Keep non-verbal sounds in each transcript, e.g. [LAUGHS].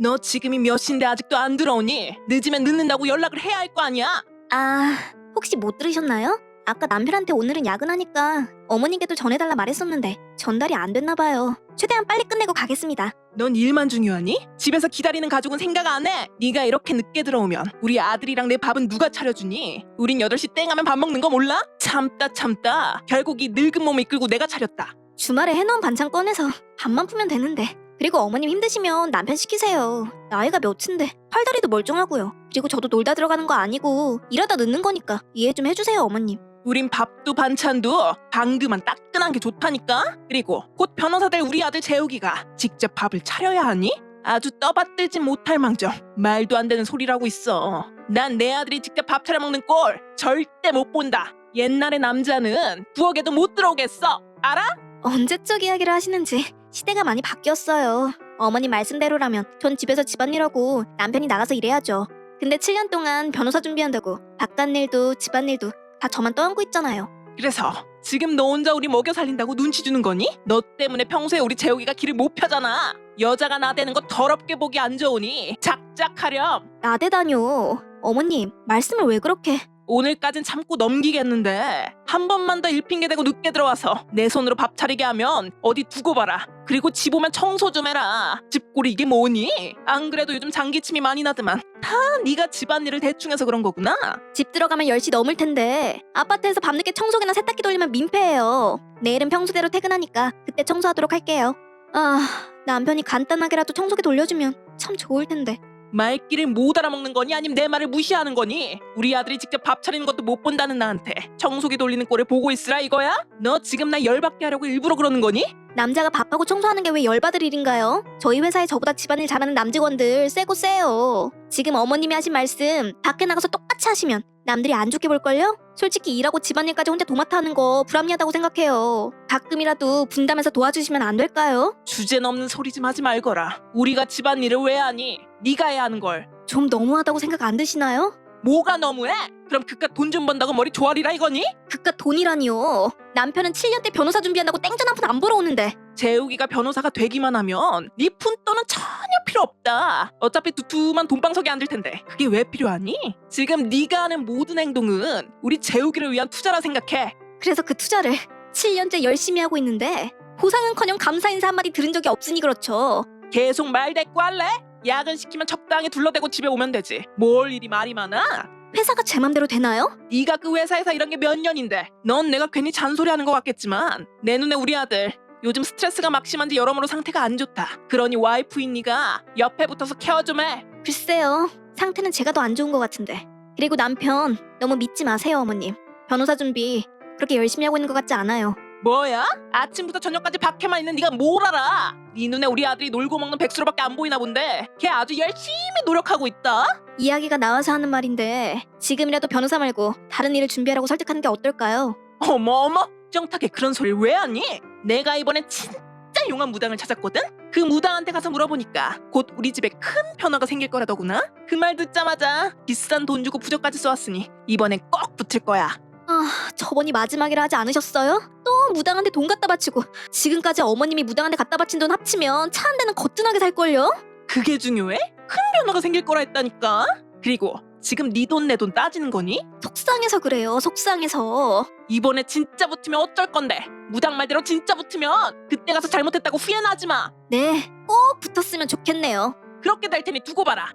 너 지금이 몇 시인데 아직도 안 들어오니? 늦으면 늦는다고 연락을 해야 할 거 아니야? 아, 혹시 못 들으셨나요? 아까 남편한테 오늘은 야근하니까 어머니께도 전해달라 말했었는데 전달이 안 됐나 봐요. 최대한 빨리 끝내고 가겠습니다. 넌 일만 중요하니? 집에서 기다리는 가족은 생각 안 해? 네가 이렇게 늦게 들어오면 우리 아들이랑 내 밥은 누가 차려주니? 우린 8시 땡 하면 밥 먹는 거 몰라? 참다 참다 결국 이 늙은 몸을 이끌고 내가 차렸다 주말에 해놓은 반찬 꺼내서 밥만 푸면 되는데. 그리고 어머님 힘드시면 남편 시키세요. 나이가 몇인데 팔다리도 멀쩡하고요. 그리고 저도 놀다 들어가는 거 아니고 일하다 늦는 거니까 이해 좀 해주세요 어머님. 우린 밥도 반찬도 방금만 따끈한 게 좋다니까? 그리고 곧 변호사 될 우리 아들 재욱이가 직접 밥을 차려야 하니? 아주 떠받들지 못할 망정 말도 안 되는 소리라고 있어 난 내 아들이 직접 밥 차려 먹는 꼴 절대 못 본다 옛날의 남자는 부엌에도 못 들어오겠어 알아? 언제적 이야기를 하시는지 시대가 많이 바뀌었어요. 어머님 말씀대로라면 전 집에서 집안일하고 남편이 나가서 일해야죠. 근데 7년 동안 변호사 준비한다고 바깥일도 집안일도 다 저만 떠안고 있잖아요. 그래서 지금 너 혼자 우리 먹여 살린다고 눈치 주는 거니? 너 때문에 평소에 우리 재욱이가 길을 못 펴잖아 여자가 나대는 거 더럽게 보기 안 좋으니 작작하렴 나대다뇨. 어머님 말씀을 왜 그렇게... 오늘까진 참고 넘기겠는데 한 번만 더 일핑계 대고 늦게 들어와서 내 손으로 밥 차리게 하면 어디 두고 봐라 그리고 집 오면 청소 좀 해라 집골이 이게 뭐니? 안 그래도 요즘 장기침이 많이 나더만 다 네가 집안일을 대충 해서 그런 거구나 집 들어가면 10시 넘을 텐데 아파트에서 밤늦게 청소기나 세탁기 돌리면 민폐예요. 내일은 평소대로 퇴근하니까 그때 청소하도록 할게요. 아, 남편이 간단하게라도 청소기 돌려주면 참 좋을 텐데. 말귀를 못 알아먹는 거니 아니면 내 말을 무시하는 거니 우리 아들이 직접 밥 차리는 것도 못 본다는 나한테 청소기 돌리는 꼴을 보고 있으라 이거야? 너 지금 나 열받게 하려고 일부러 그러는 거니? 남자가 밥하고 청소하는 게 왜 열받을 일인가요? 저희 회사에 저보다 집안일 잘하는 남직원들 세고 세요. 지금 어머님이 하신 말씀 밖에 나가서 똑같이 하시면 남들이 안 좋게 볼걸요? 솔직히 일하고 집안일까지 혼자 도맡아 하는 거 불합리하다고 생각해요. 가끔이라도 분담해서 도와주시면 안 될까요? 주제 넘는 소리 좀 하지 말거라 우리가 집안일을 왜 하니? 네가 해야 하는 걸 좀 너무하다고 생각 안 드시나요? 뭐가 너무해? 그럼 그깟 돈 좀 번다고 머리 조아리라 이거니? 그깟 돈이라니요. 남편은 7년째 변호사 준비한다고 땡전 한 푼 안 벌어오는데 재욱이가 변호사가 되기만 하면 네 푼돈은 전혀 필요 없다. 어차피 두툼한 돈방석에 앉을 텐데 그게 왜 필요하니? 지금 네가 하는 모든 행동은 우리 재욱이를 위한 투자라 생각해. 그래서 그 투자를 7년째 열심히 하고 있는데 보상은커녕 감사 인사 한마디 들은 적이 없으니 그렇죠. 계속 말 대꾸 할래? 야근 시키면 적당히 둘러대고 집에 오면 되지. 뭘 일이 말이 많아? 회사가 제 맘대로 되나요? 네가 그 회사에서 이런 게몇 년인데 넌 내가 괜히 잔소리하는 것 같겠지만 내 눈에 우리 아들 요즘 스트레스가 막 심한지 여러모로 상태가 안 좋다. 그러니 와이프인 네가 옆에 붙어서 케어 좀 해. 글쎄요. 상태는 제가 더 안 좋은 것 같은데. 그리고 남편 너무 믿지 마세요 어머님. 변호사 준비 그렇게 열심히 하고 있는 것 같지 않아요. 뭐야? 아침부터 저녁까지 밖에만 있는 네가 뭘 알아? 네 눈에 우리 아들이 놀고 먹는 백수로밖에 안 보이나 본데 걔 아주 열심히 노력하고 있다. 이야기가 나와서 하는 말인데 지금이라도 변호사 말고 다른 일을 준비하라고 설득하는 게 어떨까요? 어머 어머 정탁에 그런 소리를 왜 하니? 내가 이번엔 진짜 용한 무당을 찾았거든? 그 무당한테 가서 물어보니까 곧 우리 집에 큰 변화가 생길 거라더구나? 그 말 듣자마자 비싼 돈 주고 부적까지 써왔으니 이번엔 꼭 붙을 거야 아, 저번이 마지막이라 하지 않으셨어요? 또 무당한테 돈 갖다 바치고 지금까지 어머님이 무당한테 갖다 바친 돈 합치면 차 한 대는 거뜬하게 살걸요? 그게 중요해? 큰 변화가 생길 거라 했다니까 그리고 지금 네 돈 내 돈 따지는 거니? 속상해서 그래요, 속상해서. 이번에 진짜 붙으면 어쩔 건데 무당 말대로 진짜 붙으면 그때 가서 잘못했다고 후회는 하지 마 네, 꼭 붙었으면 좋겠네요. 그렇게 될 테니 두고 봐라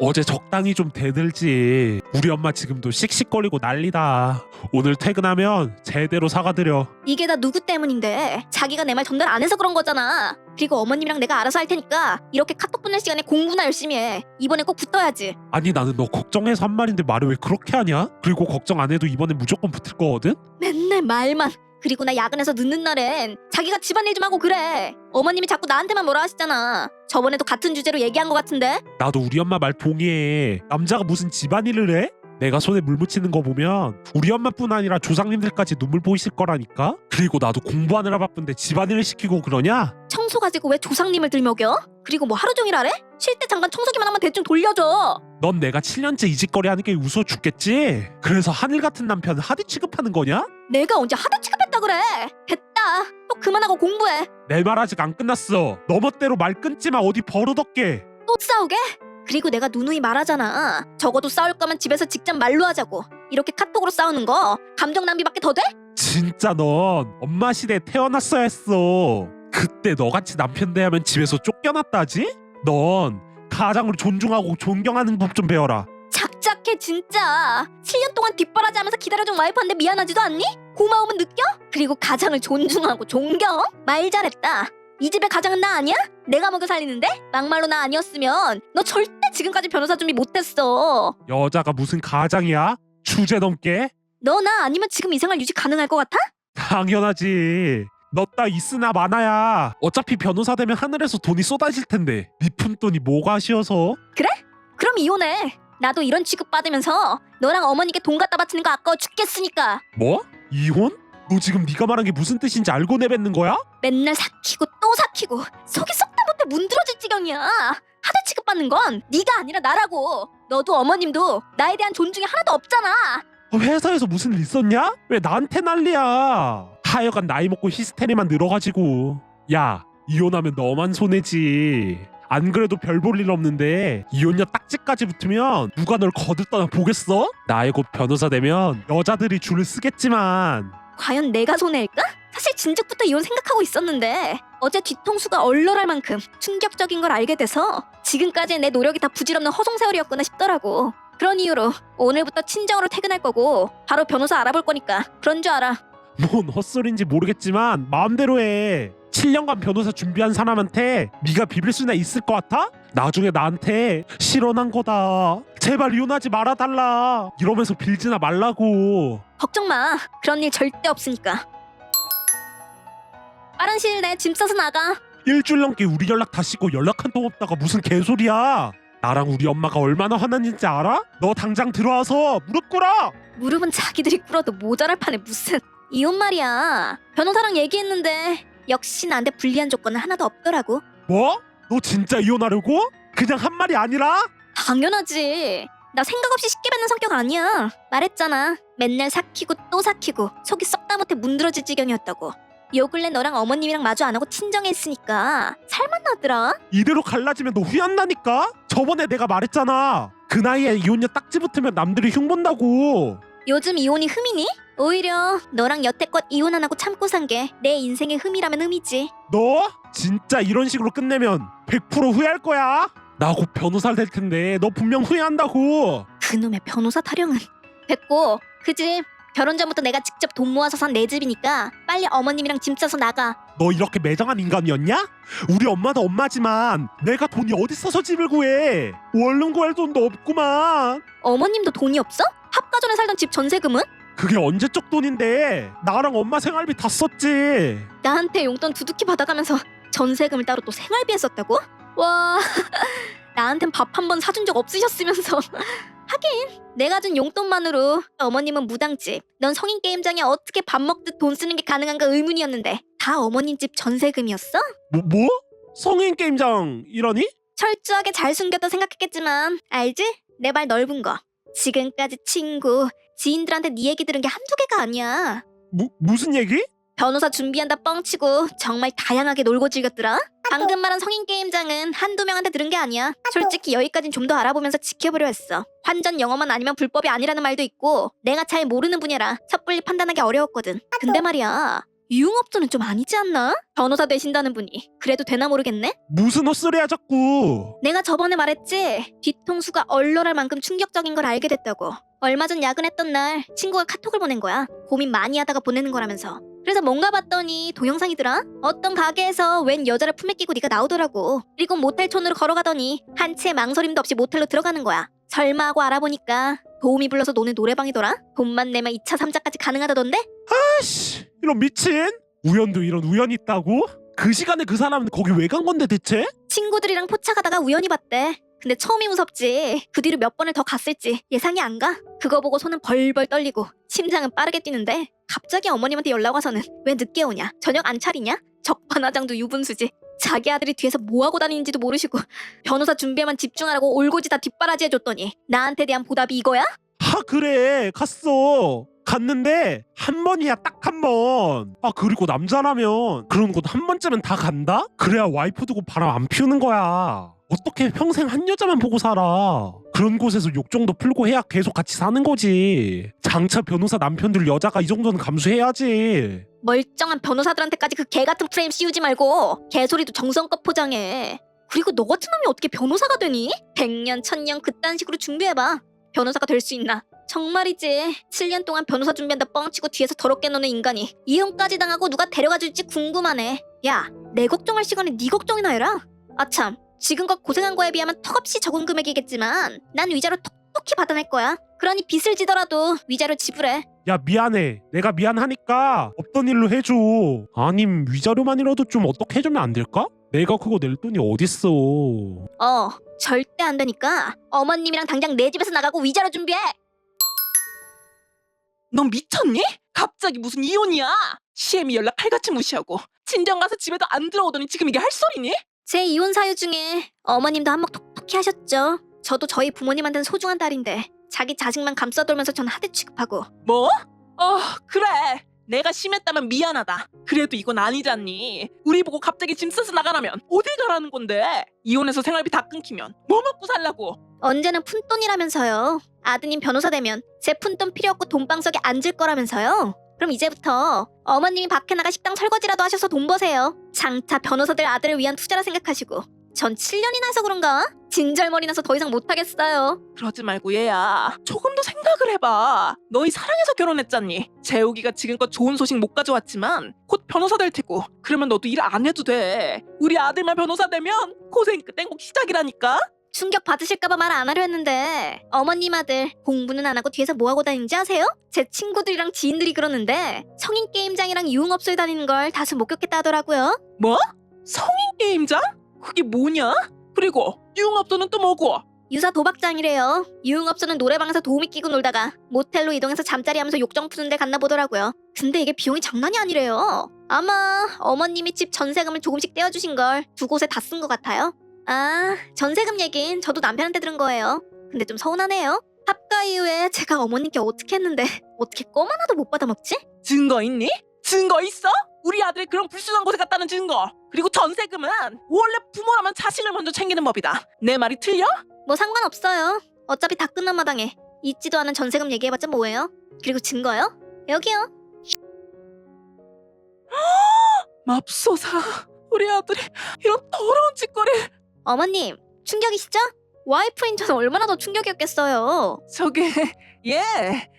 어제 적당히 좀 대들지. 우리 엄마 지금도 씩씩거리고 난리다. 오늘 퇴근하면 제대로 사과드려. 이게 다 누구 때문인데 자기가 내 말 전달 안 해서 그런 거잖아. 그리고 어머님이랑 내가 알아서 할 테니까 이렇게 카톡 보낼 시간에 공부나 열심히 해. 이번에 꼭 붙어야지. 아니 나는 너 걱정해서 한 말인데 말을 왜 그렇게 하냐? 그리고 걱정 안 해도 이번엔 무조건 붙을 거거든? 맨날 말만. 그리고 나 야근해서 늦는 날엔 자기가 집안일 좀 하고 그래. 어머님이 자꾸 나한테만 뭐라 하시잖아. 저번에도 같은 주제로 얘기한 것 같은데. 나도 우리 엄마 말 동의해. 남자가 무슨 집안일을 해? 내가 손에 물 묻히는 거 보면 우리 엄마뿐 아니라 조상님들까지 눈물 보이실 거라니까? 그리고 나도 공부하느라 바쁜데 집안일을 시키고 그러냐? 청소 가지고 왜 조상님을 들먹여? 그리고 뭐 하루 종일 하래? 쉴 때 잠깐 청소기만 하면 대충 돌려줘. 넌 내가 7년째 이 짓거리 하는 게 웃어 죽겠지? 그래서 하늘 같은 남편 하드 취급하는 거냐? 내가 언제 하도 취급했다 그래? 됐다. 또 그만하고 공부해. 내 말 아직 안 끝났어. 너 멋대로 말 끊지 마. 어디 버릇없게. 또 싸우게? 그리고 내가 누누이 말하잖아. 적어도 싸울 거면 집에서 직접 말로 하자고. 이렇게 카톡으로 싸우는 거 감정 낭비밖에 더 돼? 진짜 넌 엄마 시대에 태어났어야 했어. 그때 너같이 남편 대하면 집에서 쫓겨났다지? 넌 가장을 존중하고 존경하는 법 좀 배워라. 작작해 진짜. 7년 동안 뒷바라지하면서 기다려준 와이프한테 미안하지도 않니? 고마움은 느껴? 그리고 가장을 존중하고 존경? 말 잘했다. 이 집의 가장은 나 아니야? 내가 먹여 살리는데? 막말로 나 아니었으면 너 절대 지금까지 변호사 준비 못했어. 여자가 무슨 가장이야? 주제 넘게? 너 나 아니면 지금 이 생활 유지 가능할 것 같아? 당연하지. 너따 있으나 마나야. 어차피 변호사 되면 하늘에서 돈이 쏟아질 텐데. 네 푼돈이 뭐가 아쉬워서? 그럼 이혼해. 나도 이런 취급 받으면서 너랑 어머니께 돈 갖다 바치는 거 아까워 죽겠으니까. 뭐? 이혼? 너 지금 네가 말한 게 무슨 뜻인지 알고 내뱉는 거야? 맨날 삭히고 또 삭히고 속이 썩다 못해 문드러질 지경이야. 하대 취급 받는 건 네가 아니라 나라고. 너도 어머님도 나에 대한 존중이 하나도 없잖아. 어, 회사에서 무슨 일 있었냐? 왜 나한테 난리야? 하여간 나이 먹고 히스테리만 늘어가지고 야 이혼하면 너만 손해지 안 그래도 별 볼 일 없는데 이혼녀 딱지까지 붙으면 누가 널 거들떠나 보겠어? 나이 곧 변호사 되면 여자들이 줄을 쓰겠지만 과연 내가 손해일까? 사실 진즉부터 이혼 생각하고 있었는데 어제 뒤통수가 얼얼할 만큼 충격적인 걸 알게 돼서 지금까지의 내 노력이 다 부질없는 허송세월이었구나 싶더라고. 그런 이유로 오늘부터 친정으로 퇴근할 거고 바로 변호사 알아볼 거니까 그런 줄 알아. 뭔 헛소리인지 모르겠지만 마음대로 해 7년간 변호사 준비한 사람한테 네가 비빌 수나 있을 것 같아? 나중에 나한테 실언한 거다 제발 이혼하지 말아달라 이러면서 빌지나 말라고 걱정 마. 그런 일 절대 없으니까. 빠른 시일 내에 짐 싸서 나가. 일주일 넘게 우리 연락 다 씻고 연락 한 통 없다가 무슨 개소리야 나랑 우리 엄마가 얼마나 화났는지 알아? 너 당장 들어와서 무릎 꿇어 무릎은 자기들이 꿇어도 모자랄 판에 무슨 이혼 말이야. 변호사랑 얘기했는데 역시 나한테 불리한 조건은 하나도 없더라고. 뭐? 너 진짜 이혼하려고? 그냥 한 말이 아니라? 당연하지. 나 생각 없이 쉽게 뱉는 성격 아니야. 말했잖아. 맨날 삭히고 또 삭히고 속이 썩다 못해 문드러질 지경이었다고. 요 근래 너랑 어머님이랑 마주 안 하고 친정했으니까 살 만 나더라. 이대로 갈라지면 너 후회한다니까? 저번에 내가 말했잖아 그 나이에 이혼녀 딱지 붙으면 남들이 흉본다고 요즘 이혼이 흠이니? 오히려 너랑 여태껏 이혼 안 하고 참고 산 게 내 인생의 흠이라면 흠이지. 너 진짜 이런 식으로 끝내면 100% 후회할 거야. 나 곧 변호사 될 텐데 너 분명 후회한다고. 그놈의 변호사 타령은 됐고 그 집 결혼 전부터 내가 직접 돈 모아서 산 내 집이니까 빨리 어머님이랑 짐 싸서 나가 너 이렇게 매정한 인간이었냐? 우리 엄마도 엄마지만 내가 돈이 어디 있어서 집을 구해? 원룸 구할 돈도 없구만. 어머님도 돈이 없어? 합가전에 살던 집 전세금은? 그게 언제적 돈인데 나랑 엄마 생활비 다 썼지. 나한테 용돈 두둑히 받아가면서 전세금을 따로 또 생활비에 썼다고? 와 [LAUGHS] 나한텐 밥 한 번 사준 적 없으셨으면서 하긴 내가 준 용돈만으로 어머님은 무당집 넌 성인 게임장에 어떻게 밥 먹듯 돈 쓰는 게 가능한가 의문이었는데 다 어머님 집 전세금이었어? 뭐 뭐? 성인 게임장 이러니? 철저하게 잘 숨겼다 생각했겠지만 알지? 내 말 넓은 거 지금까지 친구 지인들한테 네 얘기 들은 게 한두 개가 아니야 무 무슨 얘기? 변호사 준비한다 뻥치고 정말 다양하게 놀고 즐겼더라. 방금 말한 성인 게임장은 한두 명한테 들은 게 아니야. 솔직히 여기까진 좀 더 알아보면서 지켜보려 했어. 환전 영어만 아니면 불법이 아니라는 말도 있고 내가 잘 모르는 분야라 섣불리 판단하기 어려웠거든. 근데 말이야 유흥업소는 좀 아니지 않나? 변호사 되신다는 분이. 그래도 되나 모르겠네? 무슨 헛소리야 자꾸. 내가 저번에 말했지? 뒤통수가 얼얼할 만큼 충격적인 걸 알게 됐다고. 얼마 전 야근했던 날 친구가 카톡을 보낸 거야. 고민 많이 하다가 보내는 거라면서 그래서 뭔가 봤더니 동영상이더라 어떤 가게에서 웬 여자를 품에 끼고 네가 나오더라고 그리고 모텔촌으로 걸어가더니 한채 망설임도 없이 모텔로 들어가는 거야 설마 하고 알아보니까 도우미 불러서 노는 노래방이더라 돈만 내면 2차 3차까지 가능하다던데 아씨 이런 미친. 우연도 이런 우연이 있다고? 그 시간에 그 사람은 거기 왜 간 건데 대체? 친구들이랑 포차 가다가 우연히 봤대. 근데 처음이 무섭지. 그 뒤로 몇 번을 더 갔을지 예상이 안 가. 그거 보고 손은 벌벌 떨리고 심장은 빠르게 뛰는데 갑자기 어머님한테 연락 와서는 왜 늦게 오냐? 저녁 안 차리냐? 적반하장도 유분수지. 자기 아들이 뒤에서 뭐하고 다니는지도 모르시고 변호사 준비에만 집중하라고 올고지 다 뒷바라지 해줬더니 나한테 대한 보답이 이거야? 하 그래 갔어 갔는데 한 번이야 딱 한 번. 아 그리고 남자라면 그런 곳 한 번쯤은 다 간다? 그래야 와이프 두고 바람 안 피우는 거야. 어떻게 평생 한 여자만 보고 살아? 그런 곳에서 욕 정도 풀고 해야 계속 같이 사는 거지. 장차 변호사 남편들 여자가 이 정도는 감수해야지. 멀쩡한 변호사들한테까지 그 개 같은 프레임 씌우지 말고 개소리도 정성껏 포장해. 그리고 너 같은 놈이 어떻게 변호사가 되니? 백년 천년 그딴 식으로 준비해봐. 변호사가 될 수 있나? 정말이지. 7년 동안 변호사 준비한다 뻥치고 뒤에서 더럽게 노는 인간이 이혼까지 당하고 누가 데려가 줄지 궁금하네. 야, 내 걱정할 시간에 네 걱정이나 해라. 아참, 지금껏 고생한 거에 비하면 턱없이 적은 금액이겠지만 난 위자료 톡톡히 받아낼 거야. 그러니 빚을 지더라도 위자료 지불해. 야 미안해. 내가 미안하니까 없던 일로 해줘. 아님 위자료만이라도 좀 어떻게 해주면 안 될까? 내가 그거 낼 돈이 어딨어. 어, 절대 안 되니까 어머님이랑 당장 내 집에서 나가고 위자료 준비해. 넌 미쳤니? 갑자기 무슨 이혼이야? 시엠이 연락 칼같이 무시하고 친정 가서 집에도 안 들어오더니 지금 이게 할 소리니? 제 이혼 사유 중에 어머님도 한몫 톡톡히 하셨죠. 저도 저희 부모님한테는 소중한 딸인데 자기 자식만 감싸돌면서 전 하대 취급하고 뭐? 어 그래 내가 심했다면 미안하다 그래도 이건 아니잖니 우리 보고 갑자기 짐 싸서 나가라면 어딜 가라는 건데 이혼해서 생활비 다 끊기면 뭐 먹고 살라고 언제는 푼돈이라면서요. 아드님 변호사 되면 제 푼돈 필요 없고 돈방석에 앉을 거라면서요. 그럼 이제부터 어머님이 밖에 나가 식당 설거지라도 하셔서 돈 버세요. 장차 변호사들 아들을 위한 투자라 생각하시고 전 7년이나 해서 그런가? 진절머리 나서 더 이상 못하겠어요. 그러지 말고 얘야 조금 더 생각을 해봐 너희 사랑해서 결혼했잖니 재욱이가 지금껏 좋은 소식 못 가져왔지만 곧 변호사 될 테고 그러면 너도 일 안 해도 돼 우리 아들만 변호사 되면 고생 끝 땡곡 시작이라니까 충격 받으실까봐 말 안 하려 했는데 어머님 아들 공부는 안 하고 뒤에서 뭐 하고 다니는지 아세요? 제 친구들이랑 지인들이 그러는데 성인 게임장이랑 유흥업소에 다니는 걸 다수 목격했다 하더라고요. 뭐? 성인 게임장? 그게 뭐냐? 그리고 유흥업소는 또 뭐고? 유사 도박장이래요. 유흥업소는 노래방에서 도우미 끼고 놀다가 모텔로 이동해서 잠자리 하면서 욕정 푸는 데 갔나 보더라고요. 근데 이게 비용이 장난이 아니래요. 아마 어머님이 집 전세금을 조금씩 떼어주신 걸 두 곳에 다 쓴 것 같아요. 아, 전세금 얘긴 저도 남편한테 들은 거예요. 근데 좀 서운하네요. 합가 이후에 제가 어머님께 어떻게 했는데 어떻게 껌 하나도 못 받아먹지? 증거 있니? 증거 있어? 우리 아들이 그런 불순한 곳에 갔다는 증거. 그리고 전세금은 원래 부모라면 자식을 먼저 챙기는 법이다. 내 말이 틀려? 뭐 상관없어요. 어차피 다 끝난 마당에 있지도 않은 전세금 얘기해봤자 뭐예요? 그리고 증거요? 여기요. 맙소사. 우리 아들이 이런 더러운 짓거리. 어머님, 충격이시죠? 와이프인 저는 얼마나 더 충격이었겠어요. 저게 예.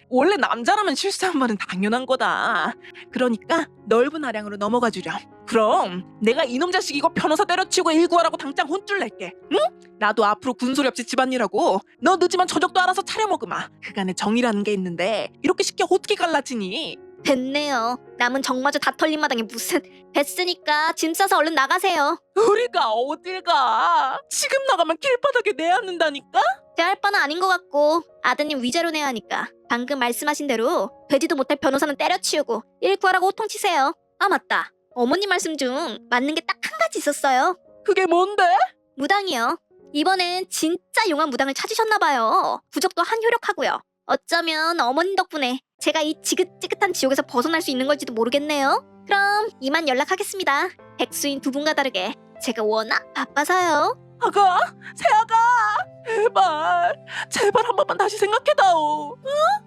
원래 남자라면 실수한 말은 당연한 거다. 그러니까 넓은 아량으로 넘어가 주렴. 그럼 내가 이놈 자식 이거 변호사 때려치고 일구하라고 당장 혼쭐 낼게. 응? 나도 앞으로 군소리 없이 집안일하고 너 늦으면 저녁도 알아서 차려 먹으마. 그간에 정이라는 게 있는데 이렇게 쉽게 어떻게 갈라지니? 됐네요. 남은 정마저 다 털린 마당에 무슨 됐으니까 짐 싸서 얼른 나가세요. 우리가 어딜 가? 지금 나가면 길바닥에 내앉는다니까? 대할 바는 아닌 것 같고 아드님 위자료 내야 하니까 방금 말씀하신 대로 되지도 못할 변호사는 때려치우고 일 구하라고 호통치세요. 아 맞다. 어머님 말씀 중 맞는 게 딱 한 가지 있었어요. 그게 뭔데? 무당이요. 이번엔 진짜 용한 무당을 찾으셨나 봐요. 부적도 한 효력하고요. 어쩌면 어머님 덕분에 제가 이 지긋지긋한 지옥에서 벗어날 수 있는 걸지도 모르겠네요. 그럼 이만 연락하겠습니다. 백수인 두 분과 다르게 제가 워낙 바빠서요. 아가, 새아가, 제발, 제발 한 번만 다시 생각해다오. 응?